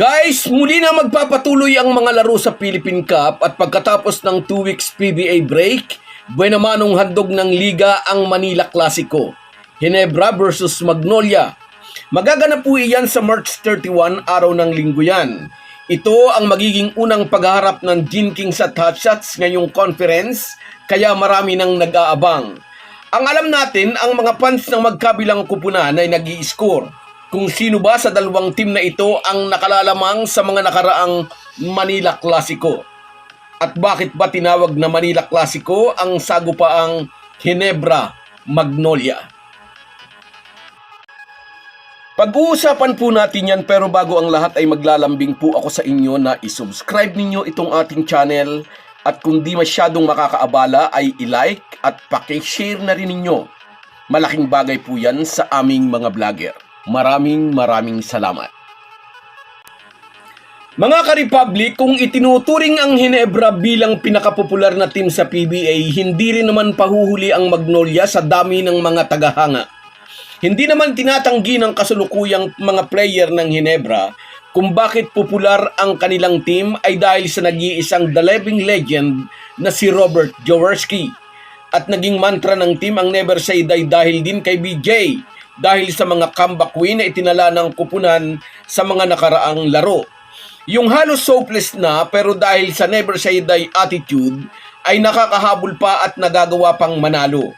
Guys, muli na magpapatuloy ang mga laro sa Philippine Cup at pagkatapos ng 2 weeks PBA break, buwan namanong handog ng liga ang Manila Clasico. Hinebra versus Magnolia. Magaganap po iyan sa March 31, araw ng linggo yan. Ito ang magiging unang pagharap ng Gin Kings at Hotshots ngayong conference, kaya marami nang nag-aabang. Ang alam natin, ang mga fans ng magkabilang kupunan ay nag score kung sino ba sa dalawang team na ito ang nakalalamang sa mga nakaraang Manila Clasico. At bakit ba tinawag na Manila Clasico ang sagupaang Hinebra Magnolia? Pag-uusapan po natin yan pero bago ang lahat ay maglalambing po ako sa inyo na isubscribe ninyo itong ating channel at kung di masyadong makakaabala ay i-like at pakishare na rin ninyo. Malaking bagay po yan sa aming mga vlogger. Maraming maraming salamat. Mga ka-Republic, kung itinuturing ang Hinebra bilang pinakapopular na team sa PBA, hindi rin naman pahuhuli ang Magnolia sa dami ng mga tagahanga. Hindi naman tinatanggi ng kasulukuyang mga player ng Hinebra kung bakit popular ang kanilang team ay dahil sa nag-iisang The Living Legend na si Robert Jaworski. At naging mantra ng team ang Never Say Die dahil din kay BJ dahil sa mga comeback win na itinala ng kupunan sa mga nakaraang laro. Yung halos hopeless na pero dahil sa never say die attitude ay nakakahabol pa at nagagawa pang manalo.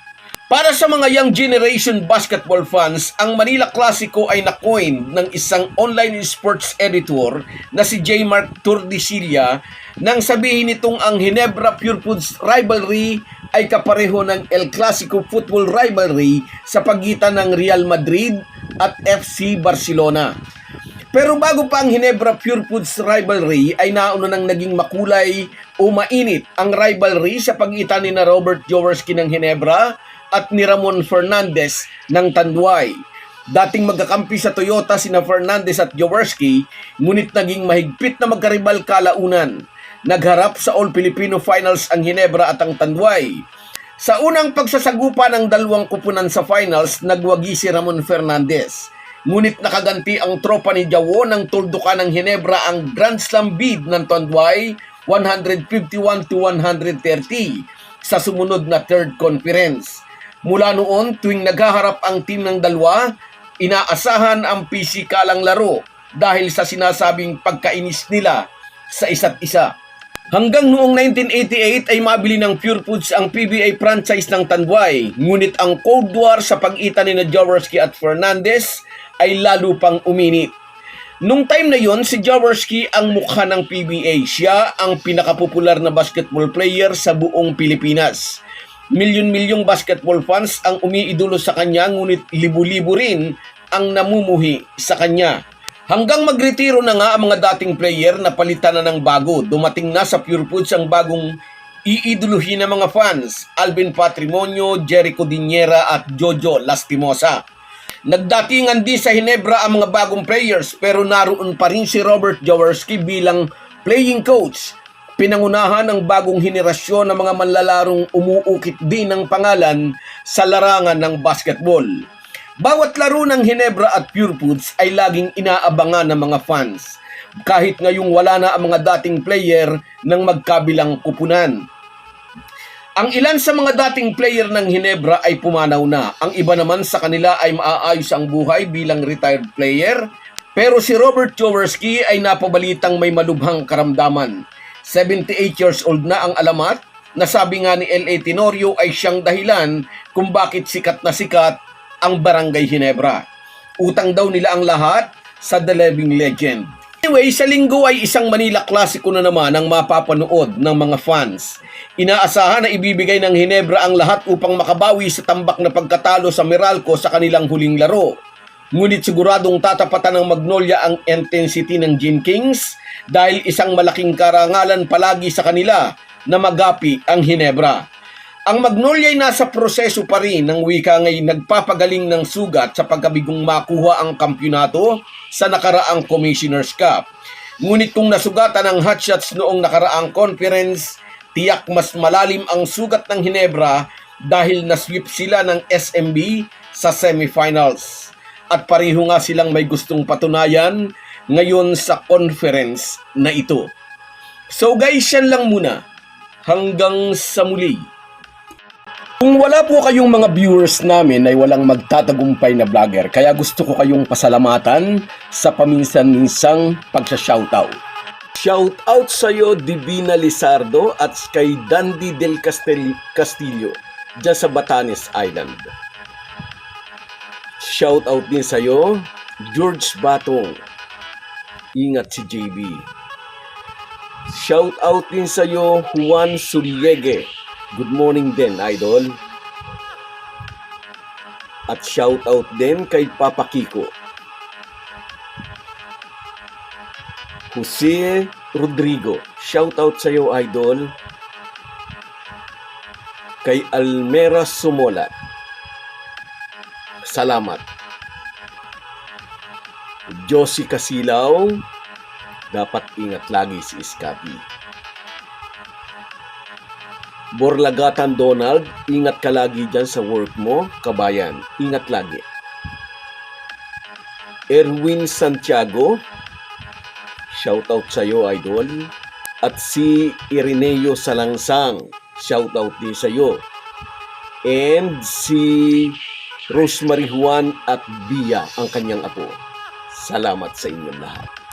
Para sa mga young generation basketball fans, ang Manila Clasico ay nakoin ng isang online sports editor na si J. Mark Tordisilla nang sabihin nitong ang Hinebra Pure Foods rivalry ay kapareho ng El Clasico football rivalry sa pagitan ng Real Madrid at FC Barcelona. Pero bago pa ang Hinebra Pure Foods rivalry ay nauna nang naging makulay o mainit ang rivalry sa pagitan ni na Robert Jaworski ng Hinebra at ni Ramon Fernandez ng Tanduay. Dating magkakampi sa Toyota sina Fernandez at Jaworski, ngunit naging mahigpit na magkaribal kalaunan. Nagharap sa All Filipino Finals ang Hinebra at ang Tanduay. Sa unang pagsasagupa ng dalawang kupunan sa finals, nagwagi si Ramon Fernandez. Ngunit nakaganti ang tropa ni Jawo ng tuldukan ng Hinebra ang Grand Slam bid ng Tanduay 151 to 130 sa sumunod na third conference. Mula noon, tuwing naghaharap ang team ng dalawa, inaasahan ang pisikalang laro dahil sa sinasabing pagkainis nila sa isa't isa. Hanggang noong 1988 ay mabili ng Pure Foods ang PBA franchise ng Tanduay. Ngunit ang Cold War sa pagitan ni Jaworski at Fernandez ay lalo pang uminit. Nung time na yon, si Jaworski ang mukha ng PBA. Siya ang pinakapopular na basketball player sa buong Pilipinas. Milyon-milyong basketball fans ang umiidolo sa kanya ngunit libu-libo rin ang namumuhi sa kanya. Hanggang magretiro na nga ang mga dating player na palitan na ng bago. Dumating na sa Pure Foods ang bagong iiduluhin ng mga fans. Alvin Patrimonio, Jericho Diniera at Jojo Lastimosa. Nagdatingan din sa Hinebra ang mga bagong players pero naroon pa rin si Robert Jaworski bilang playing coach. Pinangunahan ng bagong henerasyon ng mga manlalarong umuukit din ng pangalan sa larangan ng basketball. Bawat laro ng Hinebra at Pure Foods ay laging inaabangan ng mga fans. Kahit ngayong wala na ang mga dating player ng magkabilang kupunan. Ang ilan sa mga dating player ng Hinebra ay pumanaw na. Ang iba naman sa kanila ay maaayos ang buhay bilang retired player. Pero si Robert Jaworski ay napabalitang may malubhang karamdaman. 78 years old na ang alamat na sabi nga ni L.A. Tenorio ay siyang dahilan kung bakit sikat na sikat ang Barangay Hinebra. Utang daw nila ang lahat sa The Living Legend. Anyway, sa linggo ay isang Manila Clasico na naman ang mapapanood ng mga fans. Inaasahan na ibibigay ng Hinebra ang lahat upang makabawi sa tambak na pagkatalo sa Meralco sa kanilang huling laro. Ngunit siguradong tatapatan ng Magnolia ang intensity ng Gin Kings dahil isang malaking karangalan palagi sa kanila na magapi ang Hinebra. Ang Magnolia ay nasa proseso pa rin ng wika ngay nagpapagaling ng sugat sa pagkabigong makuha ang kampyonato sa nakaraang Commissioner's Cup. Ngunit kung nasugatan ang hotshots noong nakaraang conference, tiyak mas malalim ang sugat ng Hinebra dahil nasweep sila ng SMB sa semifinals. At pareho nga silang may gustong patunayan ngayon sa conference na ito. So guys, yan lang muna. Hanggang sa muli. Kung wala po kayong mga viewers namin ay walang magtatagumpay na vlogger, kaya gusto ko kayong pasalamatan sa paminsan-minsang pagsha-shoutout. Shoutout sa iyo Divina Lizardo at kay Dandy Del Castel- Castillo dyan sa Batanes Island. Shoutout din sa iyo George Batong. Ingat si JB. Shoutout din sa iyo Juan Suliege. Good morning din, idol. At shoutout din kay Papa Kiko. Jose Rodrigo. Shoutout sa iyo, idol. Kay Almera Sumola. Salamat. Josie Casilaw. Dapat ingat lagi si Iskapi. Borlagatan Donald, ingat ka lagi dyan sa work mo, kabayan. Ingat lagi. Erwin Santiago, shoutout sa iyo, idol. At si Ireneo Salangsang, shoutout din sa iyo. And si Rosemary Juan at Bia, ang kanyang apo. Salamat sa inyong lahat.